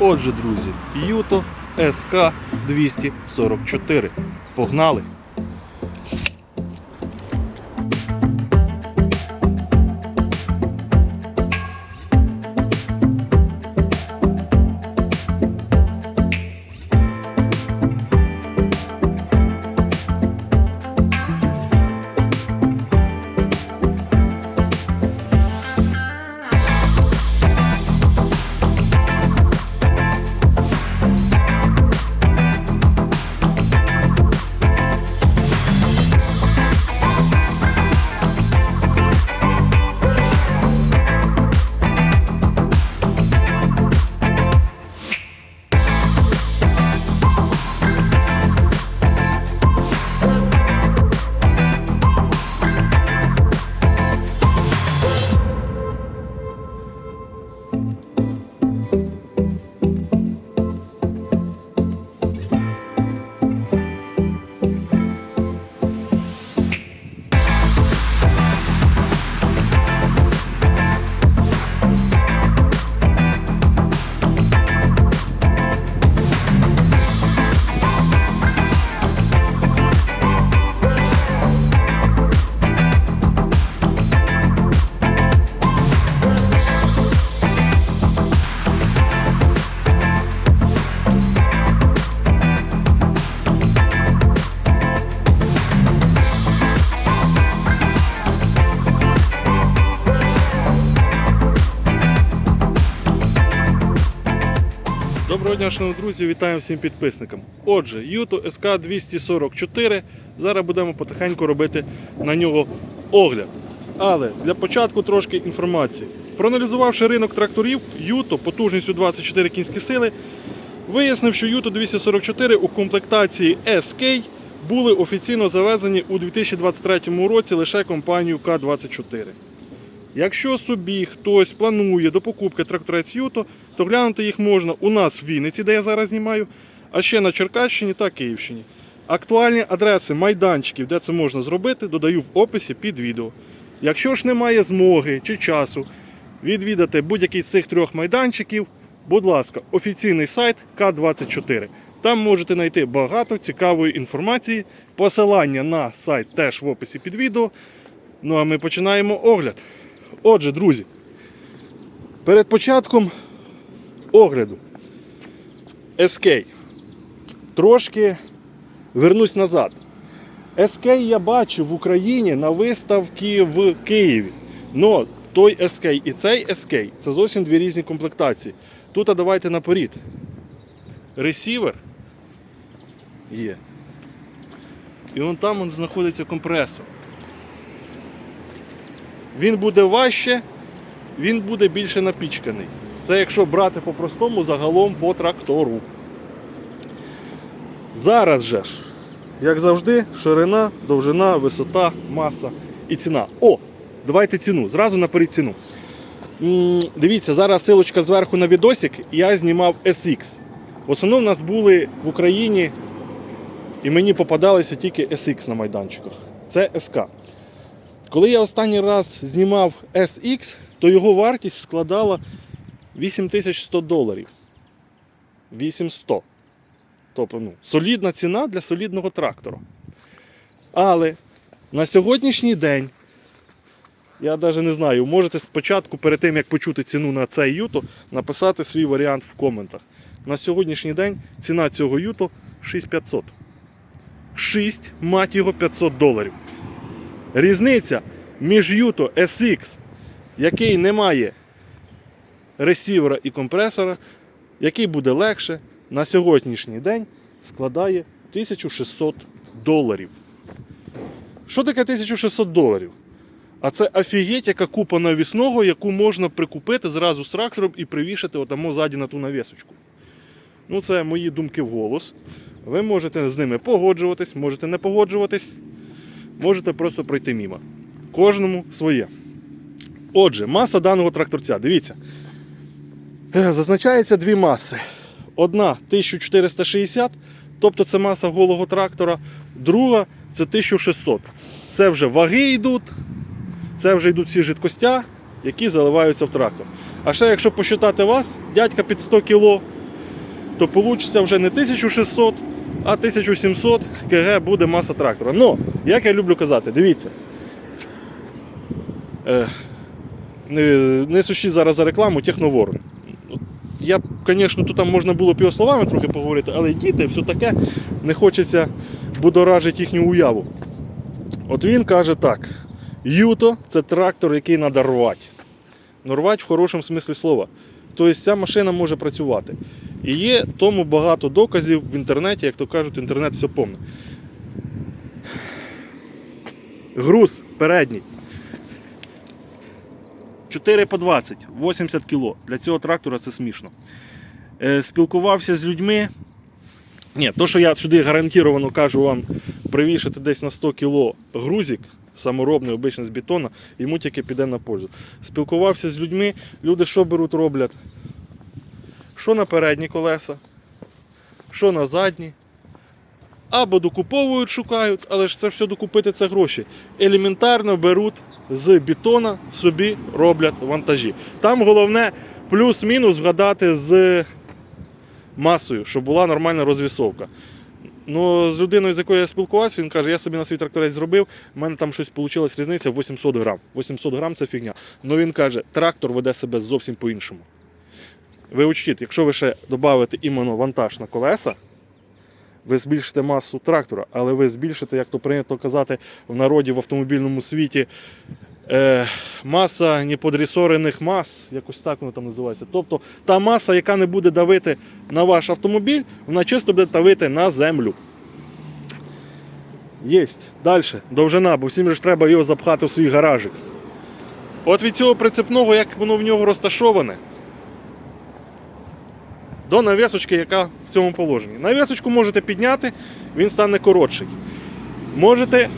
Отже, друзі, Юто СК 244. Погнали! Доброго дня, шановні друзі, вітаю всім підписникам. Отже, Юто СК 244. Зараз будемо потихеньку робити на нього огляд. Але для початку трошки інформації. Проаналізувавши ринок тракторів, Юто потужністю 24 кінські сили, вияснив, що Юто 244 у комплектації SK були офіційно завезені у 2023 році лише компанією К-24. Якщо собі хтось планує до покупки тракторець Юто, то глянути їх можна у нас в Вінниці, де я зараз знімаю, а ще на Черкащині та Київщині. Актуальні адреси майданчиків, де це можна зробити, додаю в описі під відео. Якщо ж немає змоги чи часу відвідати будь-який з цих трьох майданчиків, будь ласка, офіційний сайт К24. Там можете знайти багато цікавої інформації. Посилання на сайт теж в описі під відео. Ну а ми починаємо огляд. Отже, друзі, перед початком огляду SK трошки вернусь назад. SK я бачив в Україні на виставці в Києві. Но той SK і цей SK це зовсім дві різні комплектації. Тут а давайте наперед. Ресівер є. І вон там он знаходиться компресор. Він буде важче, він буде більше напічканий. Це якщо брати по-простому загалом по трактору. Зараз же ж, як завжди, ширина, довжина, висота, маса і ціна. О, давайте ціну. Зразу наперед ціну. Дивіться, зараз силочка зверху на відосик, я знімав SX. В основному в нас були в Україні, і мені попадалися тільки SX на майданчиках. Це СК. Коли я останній раз знімав SX, то його вартість складала 8100 доларів. 8100. Тобто, ну, солідна ціна для солідного трактора. Але на сьогоднішній день, я навіть не знаю, можете спочатку, перед тим як почути ціну на цей юто, написати свій варіант в коментах. На сьогоднішній день ціна цього юто 6500. 6, мать його, 500 доларів. Різниця між Юто SX, який не має ресівера і компресора, який буде легше, на сьогоднішній день складає 1600 доларів. Що таке 1600 доларів? А це офігеть, яка купа навісного, яку можна прикупити зразу з трактором і привішати отамо ззаді на ту навісочку. Ну, це мої думки в голос. Ви можете з ними погоджуватись, можете не погоджуватись можете просто пройти мімо. Кожному своє. Отже, маса даного тракторця. Дивіться. Е, Зазначається дві маси. Одна 1460, тобто це маса голого трактора, друга це 1600. Це вже ваги йдуть, це вже йдуть всі жидкостя, які заливаються в трактор. А ще якщо посчитати вас, дядька під 100 кг, то вийде вже не 1600, а 1700 кг буде маса трактора. Ну, як я люблю казати, дивіться. Е, не, не сушіть зараз за рекламу Техноворон. Я, звісно, тут там можна було б його словами трохи поговорити, але діти, все таке, не хочеться будоражити їхню уяву. От він каже так: Юто це трактор, який треба рвати. Ну, рвати в хорошому смислі слова. Тобто ця машина може працювати. І є тому багато доказів в інтернеті, як то кажуть, інтернет все повне. Груз передній. 4 по 20, 80 кг. Для цього трактора це смішно. Е, спілкувався з людьми. Ні, то, що я сюди гарантовано кажу вам привішати десь на 100 кг грузик, саморобний, обичний з бетона, йому тільки піде на пользу. Спілкувався з людьми, люди що беруть, роблять? Що на передні колеса, що на задні. Або докуповують, шукають, але ж це все докупити це гроші. Елементарно беруть з бетона, собі роблять вантажі. Там головне плюс-мінус вгадати з масою, щоб була нормальна розвісовка. Ну, з людиною, з якою я спілкувався, він каже, я собі на свій тракторець зробив, в мене там щось вийшла різниця 800 грам. 800 грам це фігня. Ну він каже, трактор веде себе зовсім по-іншому. Ви учтіть, якщо ви ще додавите іменно вантаж на колеса, ви збільшите масу трактора, але ви збільшите, як то прийнято казати в народі в автомобільному світі, е, маса неподрісорених мас, якось так воно там називається. Тобто та маса, яка не буде давити на ваш автомобіль, вона чисто буде давити на землю. Єсть. Далі. Довжина, бо всім же треба його запхати в свій гаражик. От від цього прицепного, як воно в нього розташоване, до навісочки, яка в цьому положенні. Навісочку можете підняти, він стане коротший. Можете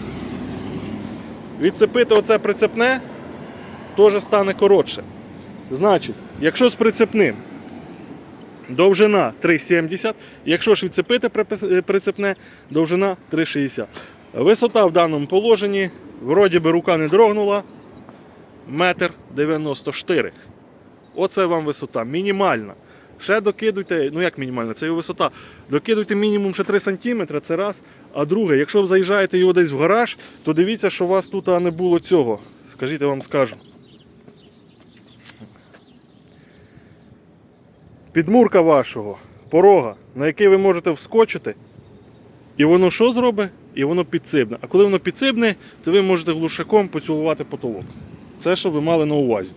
відцепити оце прицепне, теж стане коротше. Значить, якщо з прицепним довжина 3,70, якщо ж відцепити е, прицепне, довжина 3,60. Висота в даному положенні, вроді би рука не дрогнула, метр 94. Оце вам висота, мінімальна. Ще докидуйте, ну як мінімальна, це його висота. Докидуйте мінімум ще 3 см, це раз. А друге, якщо ви заїжджаєте його десь в гараж, то дивіться, що у вас тут не було цього. Скажіть, я вам скажу. Підмурка вашого порога, на який ви можете вскочити, і воно що зробить? І воно підсибне. А коли воно підсибне, то ви можете глушаком поцілувати потолок. Це, що ви мали на увазі.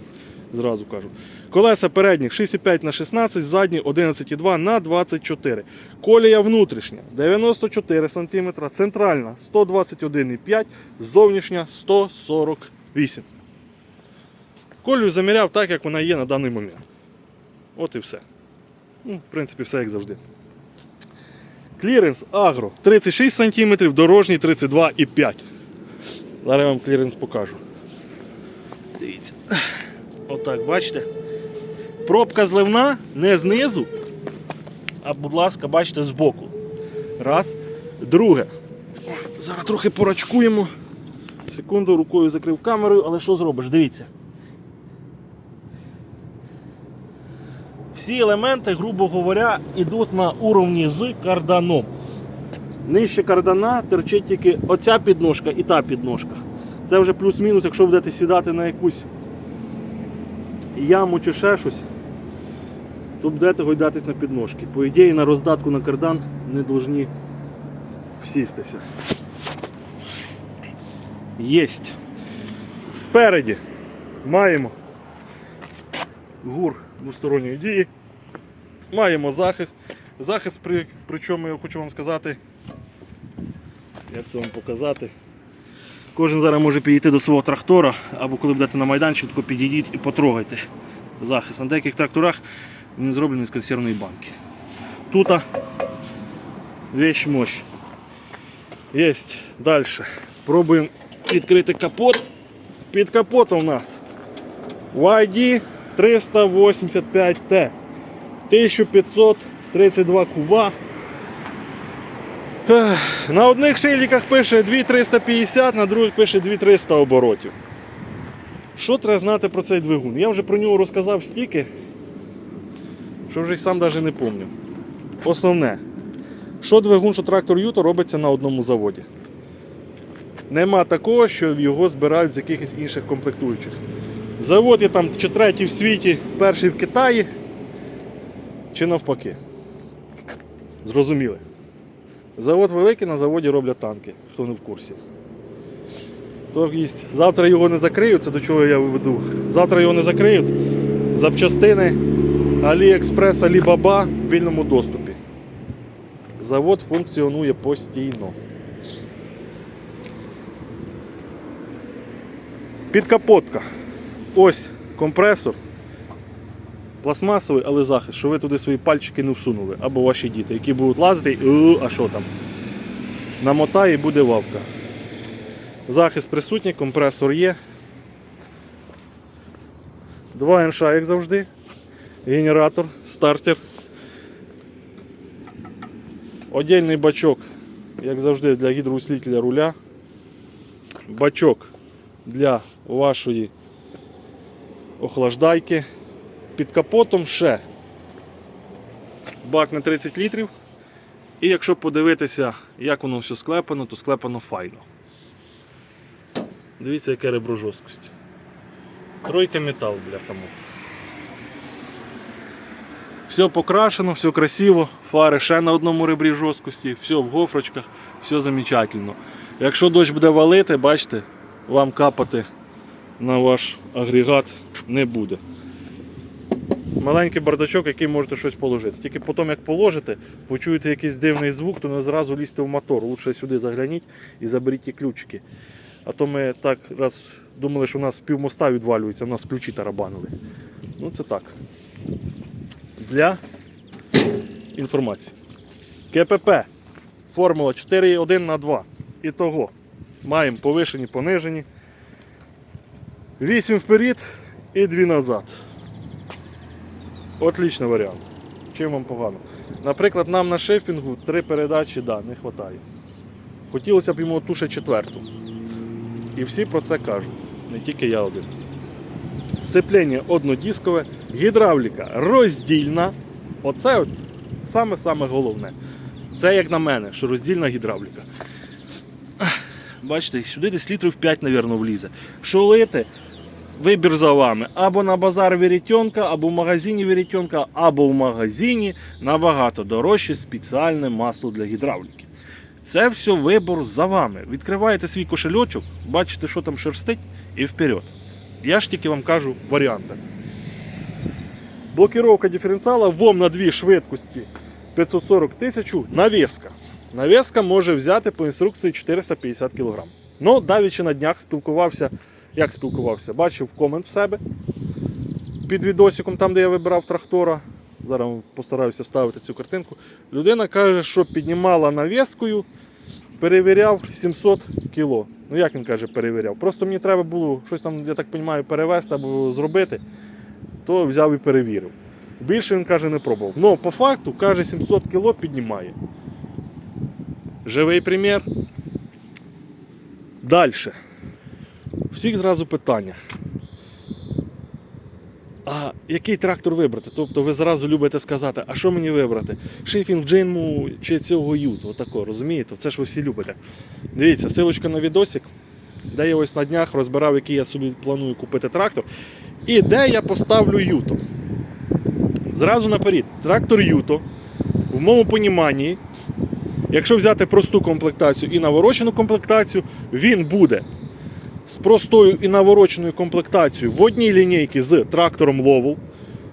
Зразу кажу. Колеса передніх 6,5 на 16, задні 11,2 на 24. Колія внутрішня 94 см, центральна 121,5, зовнішня 148. Колію заміряв так, як вона є на даний момент. От і все. Ну, в принципі, все як завжди. Кліренс агро 36 см, дорожній 32,5. Зараз я вам кліренс покажу. Дивіться. Отак, бачите? Пробка зливна не знизу, а, будь ласка, бачите, збоку. Раз. Друге. Зараз трохи порачкуємо. Секунду, рукою закрив камерою, але що зробиш? Дивіться. Всі елементи, грубо говоря, йдуть на уровні з карданом. Нижче кардана терчить тільки оця підножка і та підножка. Це вже плюс-мінус, якщо будете сідати на якусь яму чи ще щось, то будете гойдатись на підножки. По ідеї на роздатку на кардан не повинні всістися. Єсть. Спереді маємо гур двосторонньої дії. Маємо захист. Захист, при, причому я хочу вам сказати, як це вам показати. Кожен зараз може підійти до свого трактора, або коли будете на майданчику, підійдіть і потрогайте захист. На деяких тракторах він зроблений з консервної банки. Тут вещь мощь. Єсть. Далі. Пробуємо відкрити капот. Під капотом у нас YD 385T. 1532 куба. На одних шильниках пише 2350, на других пише 2300 оборотів. Що треба знати про цей двигун? Я вже про нього розказав стільки, що вже й сам навіть не пам'ятаю. Основне, що двигун, що трактор Юто робиться на одному заводі. Нема такого, що його збирають з якихось інших комплектуючих. Завод є там чи третій в світі, перший в Китаї, чи навпаки. Зрозуміли. Завод великий, на заводі роблять танки, хто не в курсі. Тобто, завтра його не закриють, це до чого я веду. Завтра його не закриють. Запчастини AliExpress, Alibaba в вільному доступі. Завод функціонує постійно. Підкапотка. Ось компресор. Пластмасовий, але захист, що ви туди свої пальчики не всунули. Або ваші діти, які будуть лазити, і, «Е, а що там? Намотає і буде вавка. Захист присутній, компресор є. Два НШ, як завжди. Генератор, стартер. Отдельний бачок, як завжди, для гідроусилителя руля. Бачок для вашої охлаждайки. Під капотом ще бак на 30 літрів. І якщо подивитися, як воно все склепано, то склепано файно. Дивіться, яке ребро жорсткості. Тройка метал, бляха муха. Все покрашено, все красиво, фари ще на одному ребрі жорсткості, все в гофрочках, все замечательно. Якщо дощ буде валити, бачите, вам капати на ваш агрегат не буде. Маленький бардачок, який можете щось положити. Тільки потім, як положите, почуєте якийсь дивний звук, то не зразу лізьте в мотор. Лучше сюди загляніть і заберіть ті ключики. А то ми так раз думали, що у нас пів моста відвалюється, у нас ключі тарабанили. Ну це так. Для інформації. КПП. Формула 4,1 на 2. І того. Маємо повишені, понижені. 8 вперед і 2 назад. Отличний варіант. Чим вам погано? Наприклад, нам на шефінгу три передачі да, не вистачає. Хотілося б йому ту четверту. І всі про це кажуть, не тільки я один. Сцеплення однодіскове, гідравліка роздільна. Оце от саме-саме головне. Це як на мене, що роздільна гідравліка. Бачите, сюди десь літрів 5, мабуть, влізе. Що лити? Вибір за вами. Або на базар вірітьонка, або в магазині вірітьонка, або в магазині набагато дорожче спеціальне масло для гідравліки. Це все вибор за вами. Відкриваєте свій кошельочок, бачите, що там шерстить, і вперед. Я ж тільки вам кажу варіанти. Блокировка диференціала ВОМ на дві швидкості 540 тисяч. Навіска. Навіска може взяти по інструкції 450 кг. Ну, давічи на днях спілкувався. Як спілкувався? Бачив комент в себе під відосиком, там, де я вибирав трактора. Зараз постараюся вставити цю картинку. Людина каже, що піднімала навіскою, перевіряв 700 кг. Ну як він каже, перевіряв? Просто мені треба було щось там, я так розумію, перевезти або зробити, то взяв і перевірив. Більше він каже, не пробував. Ну, по факту, каже, 700 кг піднімає. Живий примір. Далі. Всіх зразу питання. А який трактор вибрати? Тобто ви зразу любите сказати, а що мені вибрати? Шифінг джинму чи цього юту? Отако, розумієте? Це ж ви всі любите. Дивіться, силочка на відосик, де я ось на днях розбирав, який я собі планую купити трактор. І де я поставлю юто. Зразу наперед, трактор юто, в моєму поніманні, якщо взяти просту комплектацію і наворочену комплектацію, він буде з простою і навороченою комплектацією в одній лінійці з трактором Ловел.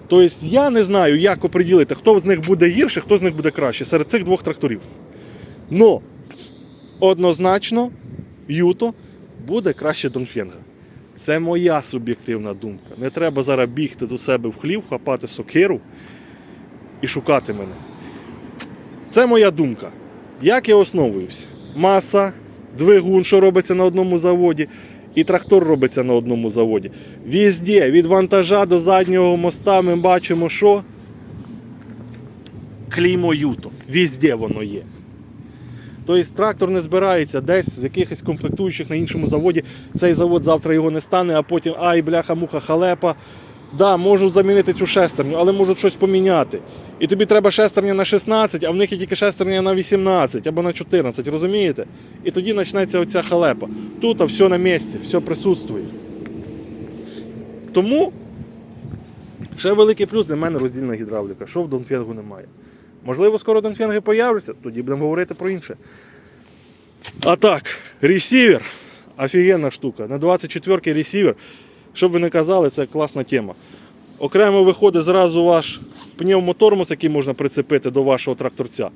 Тобто я не знаю, як оприділити, хто з них буде гірше, хто з них буде краще серед цих двох тракторів. Но однозначно Юто буде краще Донфенга. Це моя суб'єктивна думка. Не треба зараз бігти до себе в хлів, хапати сокиру і шукати мене. Це моя думка. Як я основуюсь? Маса, двигун, що робиться на одному заводі, і трактор робиться на одному заводі. Візде, від вантажа до заднього моста ми бачимо, що клеймо Юто. Візде воно є. Тобто трактор не збирається десь з якихось комплектуючих на іншому заводі. Цей завод завтра його не стане, а потім ай, бляха, муха, халепа. Да, можуть замінити цю шестерню, але можуть щось поміняти. І тобі треба шестерня на 16, а в них є тільки шестерня на 18 або на 14, розумієте? І тоді почнеться оця халепа. Тут а все на місці, все присутствує. Тому ще великий плюс для мене роздільна гідравліка, що в Донфенгу немає. Можливо, скоро Донфенги появляться, тоді будемо говорити про інше. А так, ресівер. Офігенна штука. На 24-й ресівер. Щоб ви не казали, це класна тема. Окремо виходить зразу ваш пневмотормоз, який можна прицепити до вашого тракторця.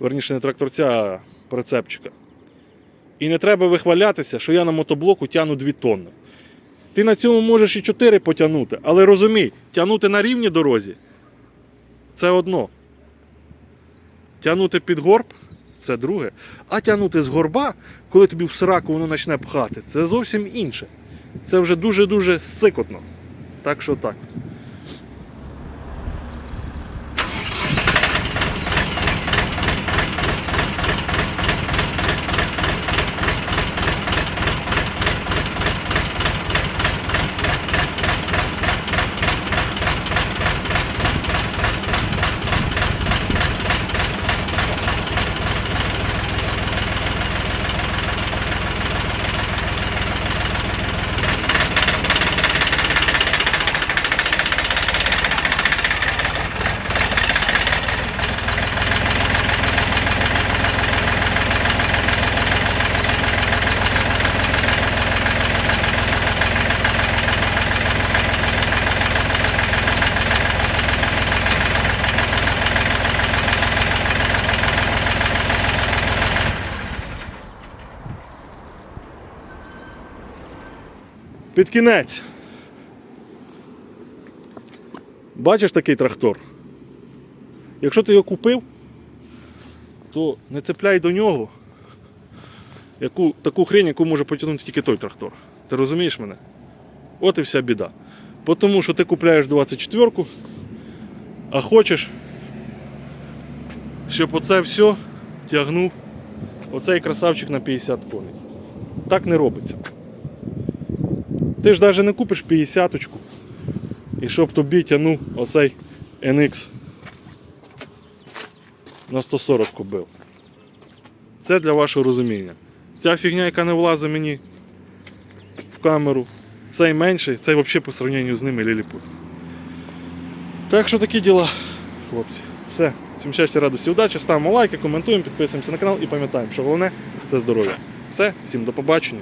Верніше, не тракторця, а прицепчика. І не треба вихвалятися, що я на мотоблоку тягну 2 тонни. Ти на цьому можеш і 4 потягнути, але розумій, тягнути на рівній дорозі це одно. Тягнути під горб це друге. А тягнути з горба, коли тобі в сраку воно почне пхати, це зовсім інше. Це вже дуже-дуже сикотно. Так що так. Під кінець. Бачиш такий трактор? Якщо ти його купив, то не цепляй до нього яку, таку хрень, яку може потягнути тільки той трактор. Ти розумієш мене? От і вся біда. Тому що ти купляєш 24-ку, а хочеш, щоб оце все тягнув оцей красавчик на 50 коней. Так не робиться. Ти ж навіть не купиш 50-очку. І щоб тобі тягнув оцей NX на 140 кобил. Це для вашого розуміння. Ця фігня, яка не влазить мені в камеру, цей менший, цей взагалі по сравненню з ними ліліпут. Так що такі діла, хлопці. Все, всім щастя, радості, удачі, ставимо лайки, коментуємо, підписуємося на канал і пам'ятаємо, що головне це здоров'я. Все, всім до побачення.